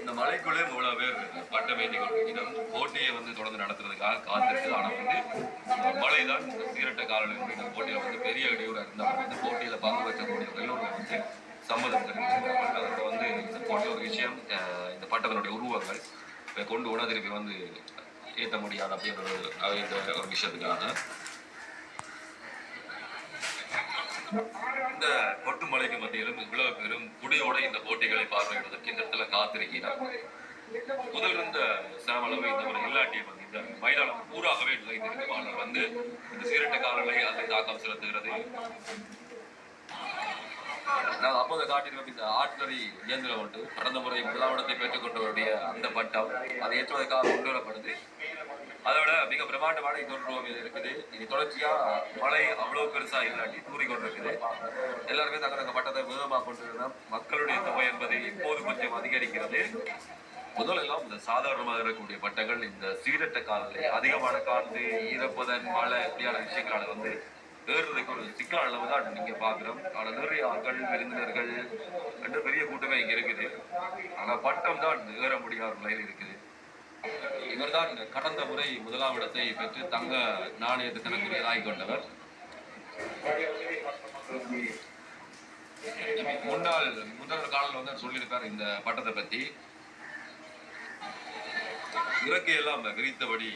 இந்த மலைக்குள்ளே இவ்வளவு பேர் பட்டம் ஏற்றி போட்டியை வந்து தொடர்ந்து நடத்துறதுக்காக காத்திருக்கு. ஆனா வந்து மழை தான் சீரட்ட காலநிலை இந்த போட்டியில வந்து பெரிய இடையூறு இருந்தாலும் வந்து போட்டியில பங்கு பெற்றக்கூடிய எல்லோரும் வந்து சம்மதம் தெரிவிச்சிருக்காங்க அதோட வந்து இந்த போட்டி ஒரு விஷயம் இந்த பட்டத்தினுடைய உருவங்கள் கொண்டு உணவு வந்து ஏற்ற முடியாது அப்படின்ற ஒரு ஒரு விஷயத்துக்காக. இந்த கொட்டுமலைக்கு மத்தியிலும் இவ்வளவு பெரும் குடியோட இந்த போட்டிகளை பார்வையிடுவதற்கு இந்த இடத்துல காத்திருக்கிறார். முதல் இருந்த சேமளவு இந்த ஒரு இல்லாட்டியம் வந்து இந்த மயிலாளம் பூராகவே நுழைந்திருக்கு. ஆனால் வந்து இந்த சீரட்ட காலநிலை அதை தாக்கம் செலுத்துகிறது. நான் அப்போது காட்டியிருக்கும் இந்த ஆட்லரி இயந்திரம் ஒன்று கடந்த முறை முதலாம் இடத்தை பெற்றுக் கொண்டவருடைய அந்த பட்டம் அதை ஏற்றுவதற்காக கொண்டு வரப்படுது அதோட மிக பிரம்மாண்டமான இன்னொரு ரூபம் இது இருக்குது. இது தொடர்ச்சியா மழை அவ்வளவு பெருசா இல்லாட்டி தூறி கொண்டிருக்குது. எல்லாருமே தங்க தங்க பட்டத்தை வேகமாக கொண்டு மக்களுடைய தொகை என்பது இப்போது கொஞ்சம் அதிகரிக்கிறது. முதலெல்லாம் இந்த சாதாரணமாக இருக்கக்கூடிய பட்டங்கள் இந்த சீரட்ட காலத்திலே அதிகமான காற்று ஈரப்பதன் மழை இப்படியான விஷயங்களால வந்து ஏறுறதுக்கு ஒரு சிக்கலான அளவு தான் நீங்க பாக்குறோம் ஆனா நிறைய ஆட்கள் விருந்தினர்கள் என்று பெரிய கூட்டமே இங்க இருக்குது. ஆனா பட்டம் தான் ஏற முடியாத நிலையில் இருக்குது. இவர்தான் கடந்த முறை முதலாம் இடத்தை பெற்று தங்க நாணயத்தை கொண்டவர். முன்னாள் முதல்வர் காலில் வந்து சொல்லியிருக்கார் இந்த பட்டத்தை பத்தி இறக்கையெல்லாம் விரித்தபடி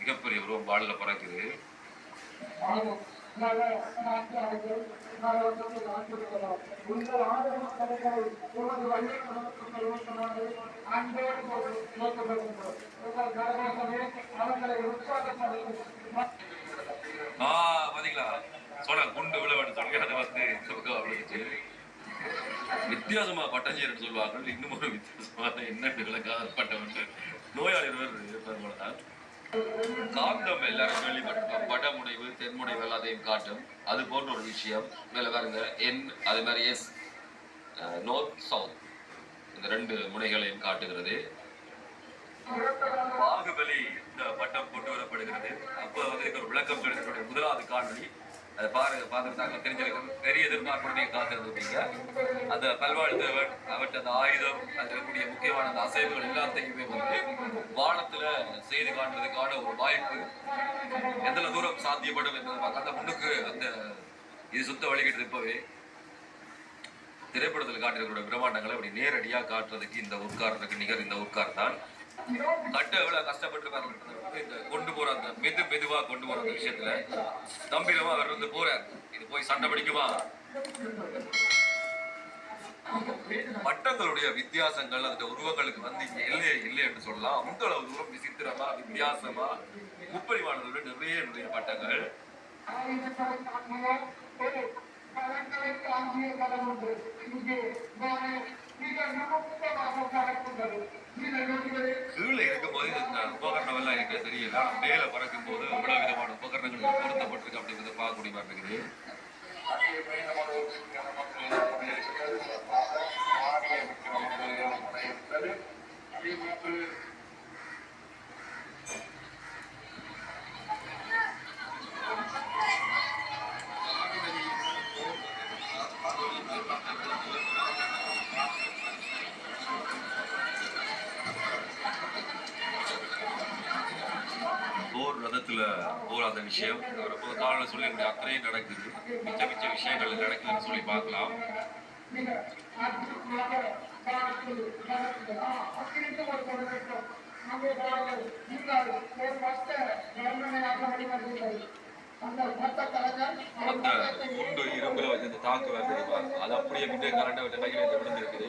மிகப்பெரிய உருவம் பாடல பறக்குது. ஆ பாத்தீங்களா? சொன்ன குண்டு விழவன்னு வந்து இந்த பக்கம் வித்தியாசமா பட்டஞ்சேரின்னு சொல்வார்கள் இன்னும் ஒரு வித்தியாசமான என்னென்ன விளக்காத பட்டம் நோயாளிகள் நோயாளி இருப்பார் போல. காந்தம் எல்லாரும் கேள்விப்பட்டிருக்கோம். வடமுனைவு தென்முனைவு எல்லாத்தையும் காட்டும். அது போன்ற ஒரு விஷயம். மேல பாருங்க. என் அது மாதிரி எஸ் நோர்த் சவுத் இந்த ரெண்டு முனைகளையும் காட்டுகிறது. பாகுபலி இந்த பட்டம் கொண்டு வரப்படுகிறது. அப்போ வந்து ஒரு விளக்கம் கிடைக்கக்கூடிய முதலாவது காணொலி அதை பாருங்க பார்த்துருந்தாங்க தெரிஞ்சிருக்கும். பெரிய எதிர்பார்ப்புடைய காத்திருந்துருப்பீங்க அந்த பல்வாழ் தேவன் அந்த ஆயுதம் அதில் இருக்கக்கூடிய முக்கியமான அந்த அசைவுகள் எல்லாத்தையுமே வந்து வானத்துல செய்து காட்டுறதுக்கான ஒரு வாய்ப்பு. எந்த தூரம் சாத்தியப்படும் என்பதை பார்க்க அந்த முன்னுக்கு அந்த இது சுத்த வழிகிட்டு இருப்பவே திரைப்படத்தில் காட்டியிருக்கிற பிரம்மாண்டங்களை அப்படி நேரடியா காட்டுறதுக்கு இந்த உட்காரத்துக்கு நிகர் இந்த உட்கார் தான். கட்ட எவ்வளவு கஷ்டப்பட்டிருக்காரு இந்த கொண்டு போற அந்த மெது மெதுவா கொண்டு போகிற அந்த விஷயத்துல நம்பினமா அவர் வந்து போறார். இது போய் சண்டை பிடிக்குமா? மட்டங்களுடைய வித்தியாசங்கள் அந்த உருவங்களுக்கு வந்து இங்க இல்லை இல்லை என்று சொல்லலாம். அந்த அளவு தூரம் விசித்திரமா வித்தியாசமா முப்பரிமாணங்களுடைய நிறைய நிறைய பட்டங்கள் கீழே இருக்கும்போது இந்த உபகரணம் எல்லாம் எனக்கு தெரியல மேல பறக்கும் போது இவ்வளவு விதமான உபகரணங்கள் பொருத்தப்பட்டிருக்கு அப்படிங்கிறத பார்க்கக்கூடிய மாதிரி இருக்குது. போர் அந்த விஷயம். ரொம்ப காலையில் சொல்லக்கூடிய அத்தனையும் நடக்குது. மிச்ச மிச்ச விஷயங்கள் நடக்குதுன்னு சொல்லி பார்க்கலாம். அந்த குண்டு இரும்புல வச்சு இந்த தாக்கு வேறு தெரியுமா அது அப்படியே முன்னே கரண்டை விட்டு கையில் இந்த விழுந்திருக்குது.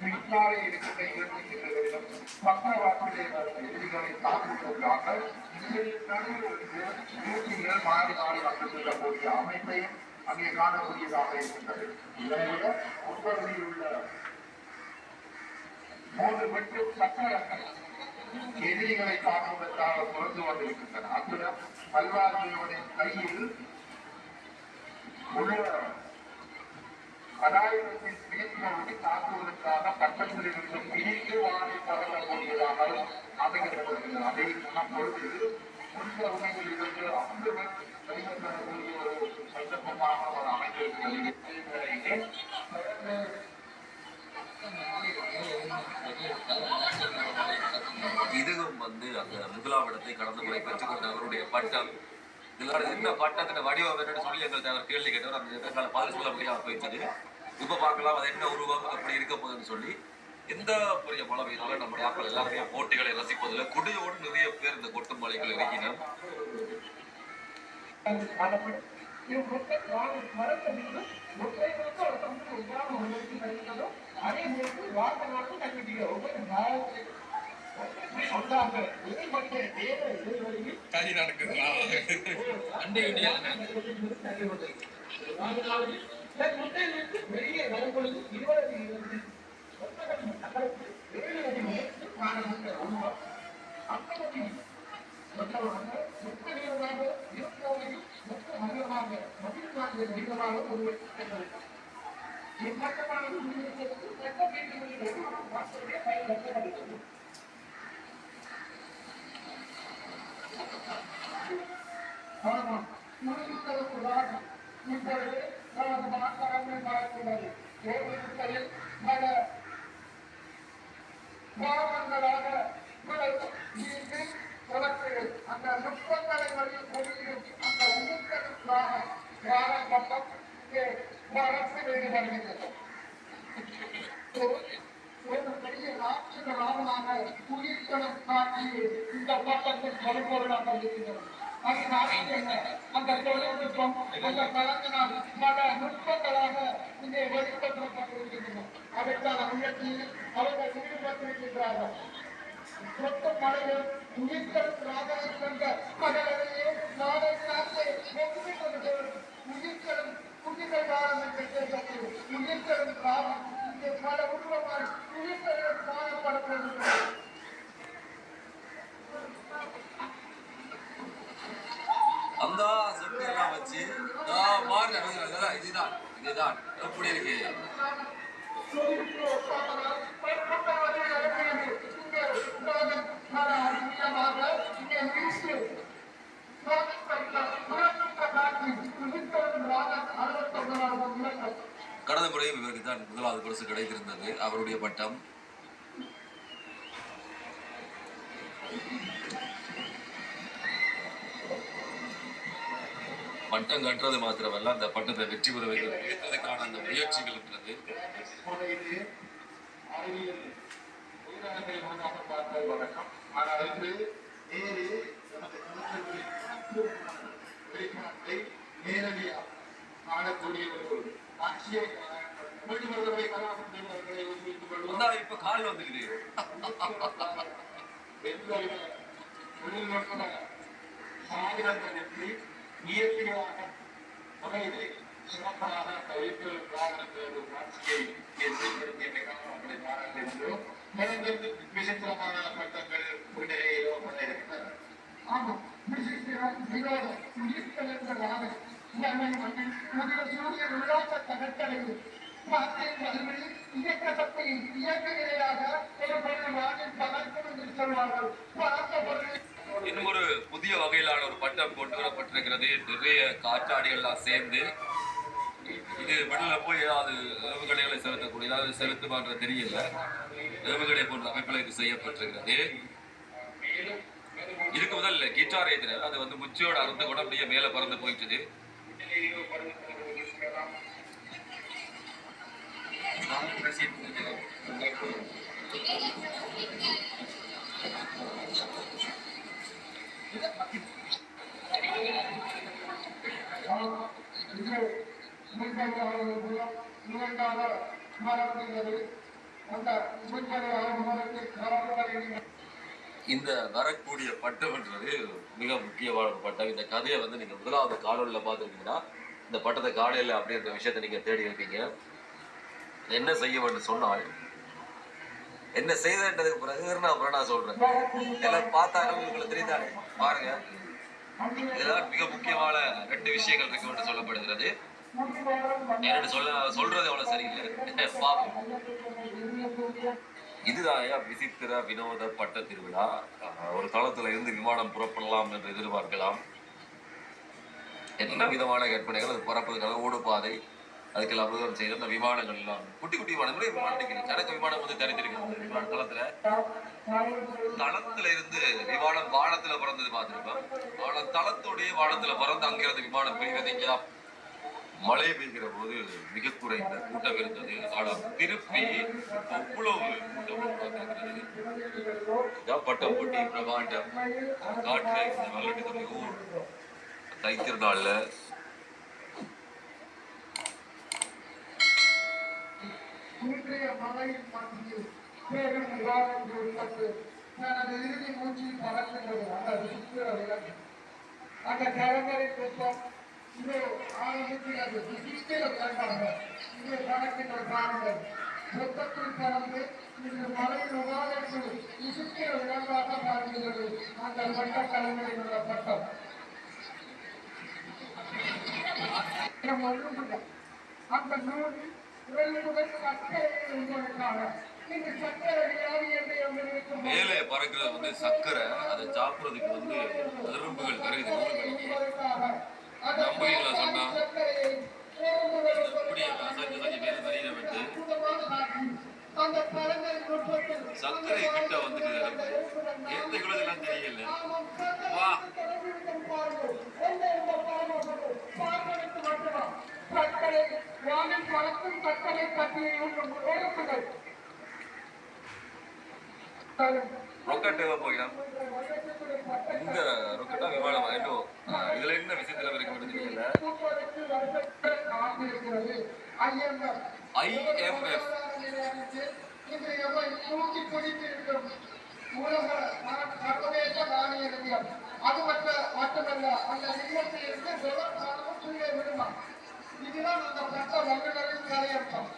பின்னாலே இருக்கின்ற இரண்டு சின்னங்களிலும் பக்கவாட்டிலே எதிரிகளை தாக்குவதற்காக நடுவில் நூற்றி மாறி மாறி வந்து செல்லக்கூடிய அமைப்பையும் அங்கே காணக்கூடியதாக இருக்கின்றது. இதனை விட உட்பகுதியில் உள்ள மூன்று பெட்ரூம் சக்கரங்கள் எதிரிகளை தாக்குவதற்காக தொடர்ந்து கொண்டிருக்கின்றன. அத்துடன் பல்வாழ்வுடைய கையில் உள்ள கடாயுதத்தின் மேற்கொண்டு தாக்குவதற்காக பக்கத்தில் இருந்து இனிக்கு வாழை பறக்கக்கூடியதாக அமைக்கப்பட்டிருக்கிறது அதை நாம் பொழுது முன்பு இருந்து அங்குடன் வெளிவரக்கூடிய ஒரு சந்தர்ப்பமாக அவர் அமைந்திருக்கிறது இதுவும் வந்து அந்த முதலாவிடத்தை இடத்தை கடந்த முறை பெற்றுக்கொண்ட அவருடைய பட்டம் இதோட என்ன பட்டத்தின் வடிவம் என்னன்னு சொல்லி எங்கள்கிட்ட அவர் கேள்வி கேட்டவர் அந்த எதிர்கால பதில் சொல்ல முடியாம போயிடுச்சு. இப்போ பார்க்கலாம் அது என்ன உருவம் அப்படி இருக்க போகுதுன்னு சொல்லி எந்த பெரிய மழை பெய்தாலும் நம்முடைய ஆக்கள் எல்லாருமே போட்டிகளை ரசிப்பதில் குடியோடு நிறைய பேர் இந்த கொட்டும் மலைகள் இறங்கினோம் கை நடக்குதுங்களா அண்டை வெளியே இருபது மாவட்டங்களாக உயிர்களுக்காக வாரப்பட்டம் இங்கே அரசு வெளிவருகிறது ஒரு பெரிய ராட்சதராமனாக உயிர்களும் காட்டி இந்த பட்டத்தில் மறுபொருளாக இருக்கிறது அதனால் என்ன? அந்த தொழில்நுட்பம் அந்த கலங்களால் பல நுட்பங்களாக இங்கே வெளிப்படுத்தப்பட்டிருக்கின்றன அதற்கான முயற்சியில் அவர்கள் ஈடுபட்டிருக்கின்றார்கள் சொத்து நாளை நாட்டை உயிர்களும் உயிர்கள் காலம் என்று இங்கே பல உருவமாய் உயிர்களும் காணப்படுகிறது. அந்த செட்டு எல்லாம் வச்சு மாறி இதுதான் இதுதான். எப்படி இருக்கு? கடந்த இவருக்கு தான் முதலாவது பரிசு கிடைத்திருந்தது. அவருடைய பட்டம். பட்டம் கட்டுறது மாத்திரமல்ல அந்த பட்டத்தை வெற்றி பெற வைக்கிறதுக்கான அந்த முயற்சிகள் இருக்கிறது. நேரடியாக காணக்கூடிய ஒரு காட்சியை மீண்டும் இப்ப கால் வந்துக்குது. தொழில்நுட்ப சாதனங்களுக்கு இயற்கையாக முறையிலே சிறப்பாக வைத்து வாகனங்களோடு காட்சியை ஏற்படுத்திய அவர்களை பாராட்டுகின்றோம் மேலும் விசித்திரமான பட்டங்கள் முன்னிலையிலோ கொண்டிருக்கின்றன ஆமாம். இயக்க சக்தியின் ஒரு பொருள் என்று சொல்வார்கள். பொருள் இன்னும் ஒரு புதிய வகையிலான ஒரு பட்டம் கொண்டு வரப்பட்டிருக்கிறது. நிறைய காற்றாடிகள்லாம் சேர்ந்து இது வெளியில போய் ஏதாவது ஏவுகணைகளை செலுத்தக்கூடிய ஏதாவது செலுத்துமான்ற தெரியல. ஏவுகணை போன்ற அமைப்பில் இது செய்யப்பட்டிருக்கிறது. இதுக்கு முதல்ல கிட்டார் ஏத்தினர் அது வந்து முச்சியோட அறுந்து கூட அப்படியே மேலே பறந்து போயிட்டுது. இந்த வரக்கூடிய பட்டம்ன்றது மிக முக்கியமான ஒரு பட்டம். இந்த கதையை வந்து நீங்க முதலாவது காணொலியில் பார்த்துருக்கீங்கன்னா இந்த பட்டத்தை காலையில் அப்படின்ற விஷயத்தை நீங்க தேடி இருப்பீங்க. என்ன செய்ய வேண்டும் சொன்னால் என்ன செய்தன்றதுக்கு பிறகு நான் அப்புறம் நான் சொல்றேன். எல்லாம் பார்த்தாலும் உங்களுக்கு தெரியுதானே பாருங்க. இதெல்லாம் மிக முக்கியமான ரெண்டு விஷயங்கள் இருக்கு என்று சொல்லப்படுகிறது. என்னட்டு சொல்ல சொல்றது அவ்வளவு சரியில்லை. பாப்போம். இதுதான் விசித்திர வினோத பட்ட திருவிழா? ஒரு தளத்துல இருந்து விமானம் புறப்படலாம் என்று எதிர்பார்க்கலாம். என்ன விதமான கற்பனைகள் அது பறப்பதற்கான ஓடுபாதை அதுக்கெல்லாம் அபுதம் செய்யற அந்த விமானங்கள் எல்லாம் குட்டி குட்டி விமானங்களே விமானம் நிற்கிறது சரக்கு விமானம் வந்து தனித்திருக்கிறது விமான தளத்துல தளத்துல இருந்து விமானம் வானத்துல பறந்தது பார்த்திருக்கோம் ஆனா தளத்தோடைய வானத்துல பறந்து அங்கிருந்து விமானம் பிரிவதைக்கலாம் மழை பெய்கிற போது மிக குறைந்த கூட்டம் இருந்தது ஆனால் திருப்பி அவ்வளவு கூட்டம் உருவாக்குகிறது இதான் பட்டம் போட்டி பிரமாண்டம் காட்டுல இந்த வெள்ளட்டு ஊர் தைத்திருநாள்ல இன்றைய மழையின் மத்தியில் பேரும் நிவாரணம் உள்ளது. தனது இறுதி மூச்சில் பறக்கின்றது. அந்த விசித்திர அந்த கலங்கரை கூட்டம் மலை விவாதத்தில் அந்த பட்ட கலங்களில் உள்ள பட்டம். நம்ம ஒன்றுமில்லை. அந்த நூலில் விரல்முதல் சர்க்கரை என்பதற்காக இந்த சர்க்கரை வியாதி என்று எங்களுக்கு மேலே பறக்கிறது வந்து சர்க்கரை அதை சாப்பிடுறதுக்கு வந்து எறும்புகள் ஊர்களுக்கு நம்புறீங்களா சொன்னா எப்படி அசைஞ்சு அசைஞ்சு மேலே வரையில வந்து சர்க்கரை கிட்ட வந்துட்டு எந்த குலதெல்லாம் தெரியல. வா. சர்க்கரை வானில் பறக்கும் ஓடுங்கள் ரொக்கெட் போயிடும்? இந்த ரொக்கட்டா விமானம் ஆயிட்டோம் இதுல என்ன விஷயத்துல வரைக்கும் தெரியல. ஐஎம்எஃப் சர்வதேச நாணய நிதியம் அது மட்டுமல்ல அந்த நிதியத்தில் இருந்து டொலர் பணமும் கீழே விடுமா இதுதான் அந்த சட்ட வல்லுநரின் தலையர்த்தம்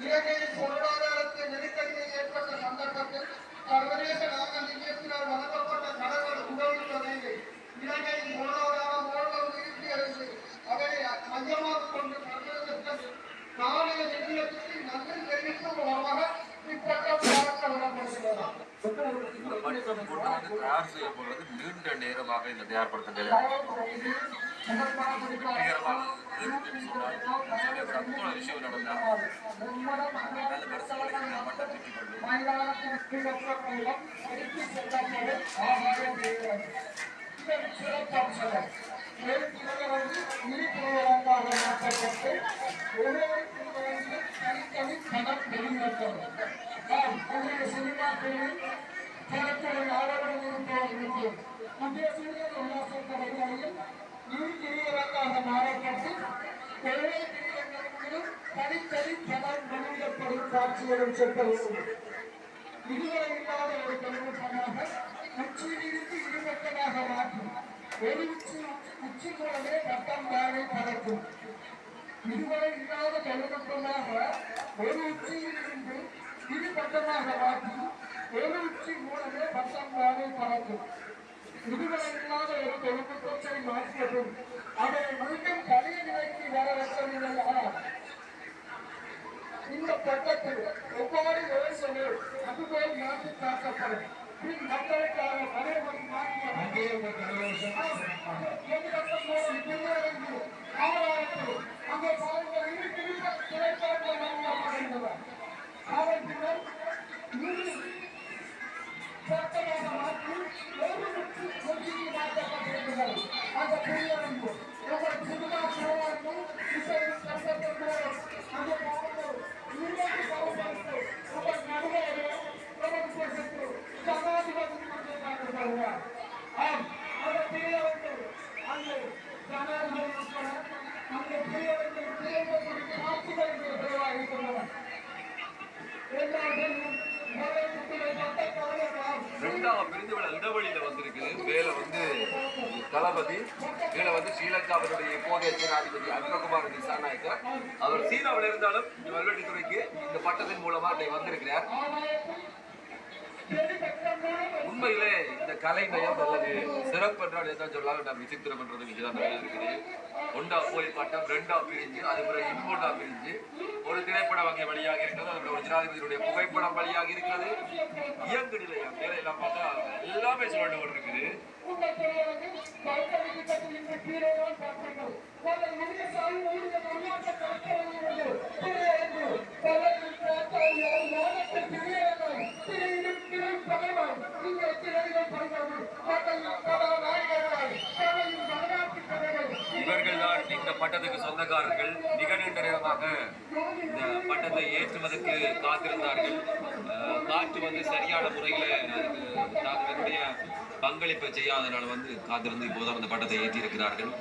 இலங்கையின் பொருளாதாரத்தை நெருக்கடியை ஏற்பட்ட சந்தர்ப்பத்தில் சர்வதேச நாணய வழங்கப்பட்ட கடன்கள் உதவி தொகையை இலங்கையின் பொருளாதாரம் ஓரளவு இறுதி அடைந்து அதனை மையமாக கொண்டு சர்வதேச நாணய நிதியத்துக்கு நன்றி தெரிவிக்கும் விதமாக இப்பட்டம் வழங்க விடப்படுகிறது இந்த பட்டம் போட்டு வந்து தயார் செய்யப்படுறது நீண்ட நேரமாக இந்த தயார்படுத்த நிலை வெற்றிகரமாக இருக்குன்னு சொன்னால் சொல்லி ஒரு அற்புதமான விஷயம் நடந்தா நல்ல பரிசுகளை இந்த பட்டம் பெற்றுக் கொள்ளும் தனித்தனி பணம் வெளியிடப்படும் காட்சிகளும் செல்வது இதுவரை இல்லாத ஒரு தொழில்நுட்பமாக உச்சியிலிருந்து இருபட்டமாக மாற்றும் ஒரு உச்சி உச்சி மூலமே பட்டம் தானே பறக்கும் இதுவரை இல்லாத தொழில்நுட்பமாக ஒரு உச்சியிலிருந்து இரு பட்டமாக மாற்றி ஒரு உச்சி மூலமே பட்டம் தானே பறக்கும் இல்லாத ஒரு தொழில்நுட்பத்தை மாற்றியதும் அதை மீண்டும் பழைய நிலைக்கு வர வைக்கவில்லை இந்த பட்டத்தில் எவ்வாறு யோசனை அதுபோல் மாற்றி காக்கப்படும் பின் மக்களுக்காக மறைமுறை மாற்றிய அங்கே பாருங்கள். இரு பின்னர் இரு சட்டமாக சீனாவில் இருந்தாலும் இந்த வல்வெட்டித்துறைக்கு இந்த பட்டத்தின் மூலமா அன்னை வந்திருக்கிறார். உண்மையிலே இந்த கலை நயம் நல்லது சிறப்பு என்றால் என்ன சொல்லாங்க நான் விசித்திரம் என்றது மிகதான் இருக்குது. ஒன்றா போய் பட்டம் ரெண்டா பிரிஞ்சு அது பிறகு இன்போண்டா பிரிஞ்சு ஒரு திரைப்பட வங்கி வழியாக இருக்கிறது அதோட ஒரு ஜனாதிபதியுடைய புகைப்படம் வழியாக இருக்கிறது. இயங்கு நிலையம் வேலை இருக்குது இவர்கள் தான் இந்த பட்டத்துக்கு சொந்தக்காரர்கள் மிக இந்த பட்டத்தை ஏற்றுவதற்கு காத்திருந்தார்கள். அஹ், காற்று வந்து சரியான முறையில் அதுக்கு தங்களுடைய பங்களிப்பை செய்யாதனால வந்து காத்திருந்து இப்போதான் அந்த பட்டத்தை ஏற்றி இருக்கிறார்கள்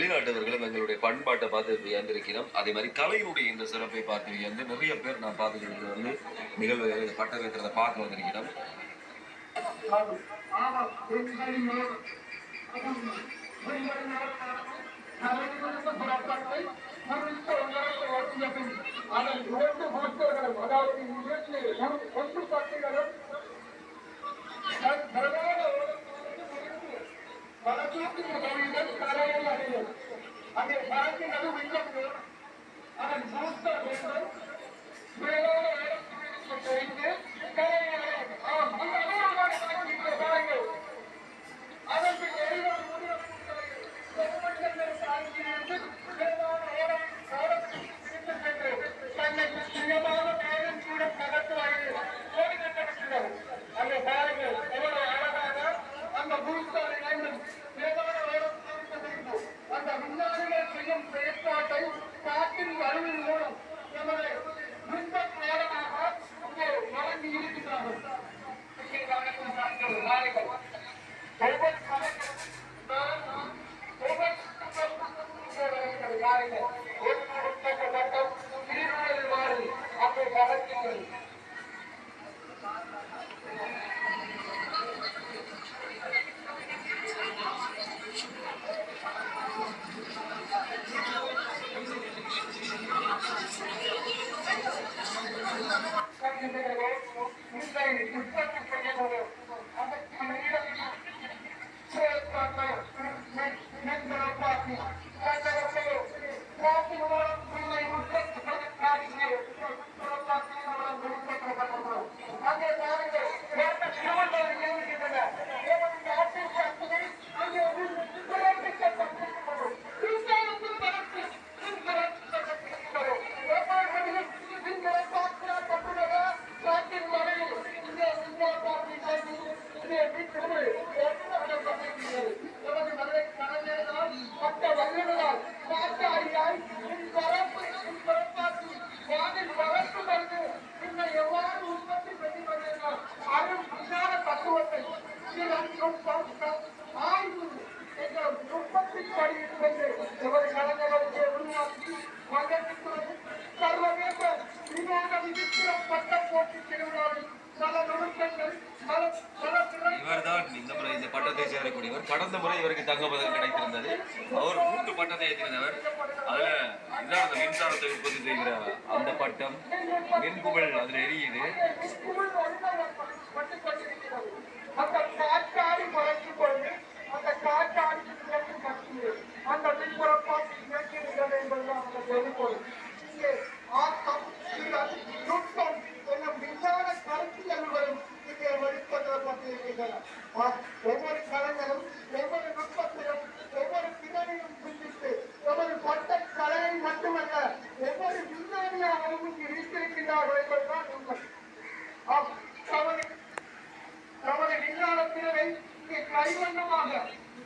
வெளிநாட்டவர்களும் எங்களுடைய பண்பாட்டை பார்த்து வியந்திருக்கிறோம். அதே மாதிரி கலையினுடைய இந்த சிறப்பை பார்த்து வியந்து நிறைய பேர் நான் பார்த்துக்கிறது வந்து நிகழ்வு பட்டம் வைக்கிறத பார்க்க வந்திருக்கிறோம். அதன் இரண்டு அதாவது ஒன்று பட்டுகளும் தன் பிரதான வடக்கிற்கு மொழிகள் கரையை அடையும் அதை பறக்கிறது வெள்ளம் அதன் மூத்த வெள்ளம் மேலான இடத்திற்கு தெரிந்து கரையை அடையும் ஆம், அந்த அடையாளமான காட்சிகளை பாருங்கள் அதற்கு எரிவாயு முடியும் செம்மண்ணங்கள் சேரக்கூடியவர் கடந்த முறை இவருக்கு தங்க பதக்கம் கிடைத்திருந்தது. அவர் மூன்று பட்டத்தை ஏற்றிருந்தவர். அதில் இதான் அந்த மின்சாரத்தை உற்பத்தி செய்கிற அந்த பட்டம். மின்குமிழ் அதுல எரியுது. அந்த காற்றாடி அந்த அந்த மின்புறப்பாட்டு என்பதுதான் அந்த இங்கே ஆக்கம் திறன் நுட்பம் என்னும் விஞ்ஞான இங்கே வெளிப்படுத்தப்பட்டிருக்கின்றன கைவண்ணமாக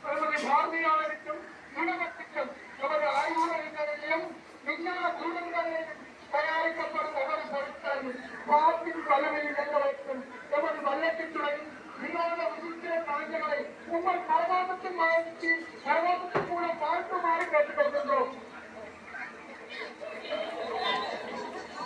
நமது பார்வையாளருக்கும் ஊடகத்துக்கும் நமது ஆய்வாளர்களிலும் விஞ்ஞான கூடங்களில் தயாரிக்கப்படும் ஒவ்வொரு பொருட்களையும் பார்க்கும் தலைமை இடங்களுக்கும் நமது வல்லத்துறையும் வினோத விசித்திர கலைஞர்களை உங்கள் பரவாமத்தின் மகிழ்ச்சி பரவாமத்தின் கூட பார்க்குமாறு கேட்டுக் கொள்கின்றோம்